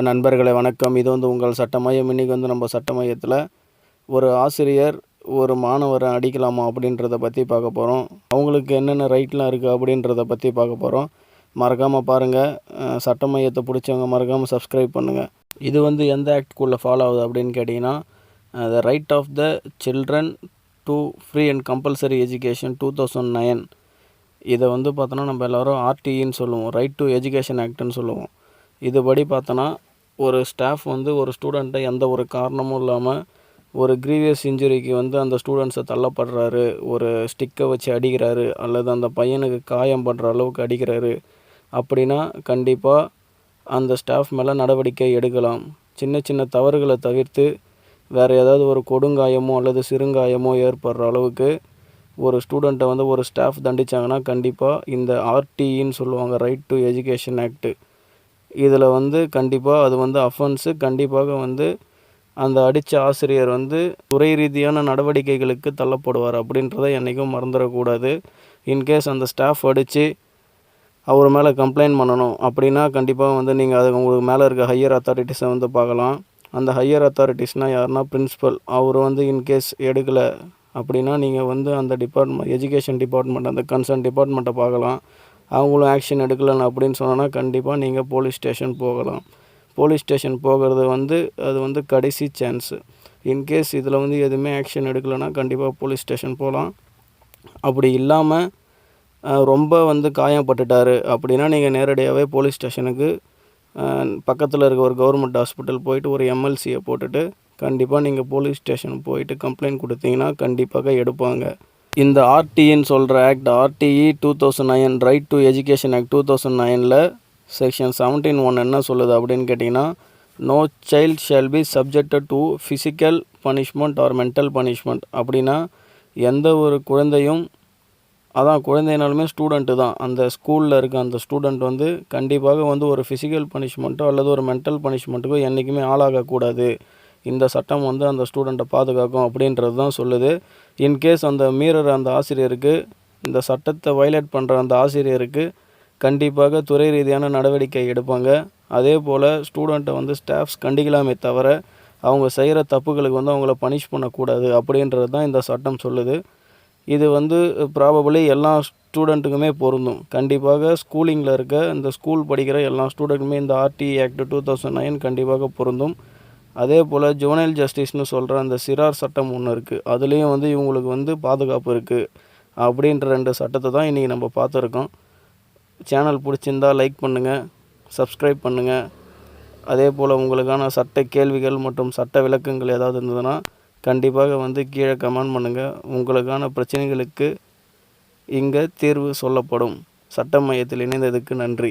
நண்பர்களை வணக்கம். இது வந்து உங்கள் சட்ட மையம் இன்றைக்கி வந்து நம்ம சட்ட மையத்தில் ஒரு ஆசிரியர் ஒரு மாணவரை அடிக்கலாமா அப்படின்றத பற்றி பார்க்க போகிறோம் அவங்களுக்கு என்னென்ன ரைட்லாம் இருக்குது அப்படின்றத பற்றி பார்க்க போகிறோம் மறக்காமல் பாருங்கள் சட்ட மையத்தை பிடிச்சவங்க மறக்காமல் சப்ஸ்கிரைப் பண்ணுங்கள் இது வந்து எந்த ஆக்ட்குள்ளே ஃபாலோ ஆகுது அப்படின்னு கேட்டிங்கன்னா the right of the children to free and compulsory education two thousand nine இதை வந்து பார்த்தோன்னா நம்ம எல்லோரும் ஆர்டிஇன்னு சொல்லுவோம். ரைட் டு எஜுகேஷன் ஆக்ட்னு சொல்லுவோம். இதுபடி பார்த்தோன்னா ஒரு ஸ்டாஃப் வந்து ஒரு ஸ்டூடெண்ட்டை எந்த ஒரு காரணமும் இல்லாமல் ஒரு க்ரீவியஸ் இன்ஜுரிக்கு வந்து அந்த ஸ்டூடெண்ட்ஸை தள்ளப்படுறாரு ஒரு ஸ்டிக்கை வச்சு அடிக்கிறாரு அல்லது அந்த பையனுக்கு காயம் பண்ணுற அளவுக்கு அடிக்கிறாரு அப்படின்னா கண்டிப்பாக அந்த ஸ்டாஃப் மேலே நடவடிக்கை எடுக்கலாம். சின்ன சின்ன தவறுகளை தவிர்த்து வேறு ஏதாவது ஒரு கொடுங்காயமோ அல்லது சிறுங்காயமோ ஏற்படுற அளவுக்கு ஒரு ஸ்டூடெண்ட்டை வந்து ஒரு ஸ்டாஃப் தண்டிச்சாங்கன்னா கண்டிப்பாக இந்த ஆர்டிஇன்னு சொல்லுவாங்க ரைட் டு எஜுகேஷன் ஆக்ட்டு இதில் வந்து கண்டிப்பாக அது வந்து அஃபென்ஸு கண்டிப்பாக வந்து அந்த அடித்த ஆசிரியர் வந்து துறை ரீதியான நடவடிக்கைகளுக்கு தள்ளப்படுவார் அப்படின்றத என்றைக்கும் மறந்துடக்கூடாது. இன்கேஸ் அந்த ஸ்டாஃப் அடித்து அவர் மேலே கம்ப்ளைண்ட் பண்ணணும் அப்படின்னா கண்டிப்பாக வந்து நீங்கள் அது உங்களுக்கு மேலே இருக்க ஹையர் அத்தாரிட்டிஸை வந்து பார்க்கலாம். அந்த ஹையர் அத்தாரிட்டிஸ்னால் யாருன்னா பிரின்ஸிபல் அவர் வந்து இன்கேஸ் எடுக்கலை அப்படின்னா நீங்கள் வந்து அந்த டிபார்ட்மெண்ட் எஜுகேஷன் டிபார்ட்மெண்ட் அந்த கன்சர்ன் டிபார்ட்மெண்ட்டை பார்க்கலாம். அவங்களும் ஆக்ஷன் எடுக்கலைன்னு அப்படின்னு சொன்னோன்னா கண்டிப்பாக நீங்கள் போலீஸ் ஸ்டேஷன் போகலாம். போலீஸ் ஸ்டேஷன் போகிறது வந்து அது வந்து கடைசி சான்ஸு இன்கேஸ் இதில் வந்து எதுவுமே ஆக்ஷன் எடுக்கலைன்னா கண்டிப்பாக போலீஸ் ஸ்டேஷன் போகலாம் அப்படி இல்லாமல் ரொம்ப வந்து காயப்பட்டுட்டார் அப்படின்னா நீங்கள் நேரடியாகவே போலீஸ் ஸ்டேஷனுக்கு பக்கத்தில் இருக்க ஒரு கவர்மெண்ட் ஹாஸ்பிட்டல் போயிட்டு ஒரு எம்எல்சியை போட்டுட்டு கண்டிப்பாக நீங்கள் போலீஸ் ஸ்டேஷன் போயிட்டு கம்ப்ளைண்ட் கொடுத்தீங்கன்னா கண்டிப்பாக எடுப்பாங்க. இந்த ஆர்டின்னு சொல்கிற act RTE two thousand nine right to education act two thousand நைனில் செக்ஷன் செவன்டீன் ஒன் என்ன சொல்லுது அப்படின்னு கேட்டிங்கன்னா no child shall be subjected to physical punishment or mental punishment அப்படின்னா எந்த ஒரு குழந்தையும் அதான் குழந்தைனாலுமே ஸ்டூடெண்ட்டு தான். அந்த ஸ்கூலில் இருக்க அந்த ஸ்டூடெண்ட் வந்து கண்டிப்பாக வந்து ஒரு ஃபிசிக்கல் பனிஷ்மெண்ட்டோ அல்லது ஒரு மென்டல் பனிஷ்மெண்ட்டுக்கோ என்றைக்குமே ஆளாகக்கூடாது. இந்த சட்டம் வந்து அந்த ஸ்டூடெண்ட்டை பாதுகாக்கும் அப்படின்றது தான் சொல்லுது. இன்கேஸ் அந்த மீறர் அந்த ஆசிரியருக்கு இந்த சட்டத்தை வயலேட் பண்ணுற அந்த ஆசிரியருக்கு கண்டிப்பாக துறை ரீதியான நடவடிக்கை எடுப்பாங்க. அதே போல் ஸ்டூடெண்ட்டை வந்து ஸ்டாஃப்ஸ் கண்டிக்கலாமே தவிர அவங்க செய்கிற தப்புகளுக்கு வந்து அவங்கள பனிஷ் பண்ணக்கூடாது அப்படின்றது தான் இந்த சட்டம் சொல்லுது. இது வந்து ப்ராபபிளி எல்லா ஸ்டூடெண்ட்டுக்குமே பொருந்தும். கண்டிப்பாக ஸ்கூலிங்கில் இருக்க இந்த ஸ்கூல் படிக்கிற எல்லா ஸ்டூடெண்ட்டுமே இந்த RTE act two thousand nine கண்டிப்பாக பொருந்தும். அதே போல் ஜுவனைல் ஜஸ்டிஸ்னு சொல்கிற அந்த சிறார் சட்டம் ஒன்று இருக்குது அதுலேயும் வந்து இவங்களுக்கு வந்து பாதுகாப்பு இருக்குது அப்படின்ற ரெண்டு சட்டத்தை தான் இன்றைக்கி நம்ம பார்த்துருக்கோம். சேனல் பிடிச்சிருந்தா லைக் பண்ணுங்கள் சப்ஸ்கிரைப் பண்ணுங்கள் அதே போல் உங்களுக்கான சட்ட கேள்விகள் மற்றும் சட்ட விளக்கங்கள் ஏதாவது இருந்ததுன்னா கண்டிப்பாக வந்து கீழே கமெண்ட் பண்ணுங்கள் உங்களுக்கான பிரச்சனைகளுக்கு இங்கே தீர்வு சொல்லப்படும். சட்ட மையத்தில் இணைந்ததுக்கு நன்றி.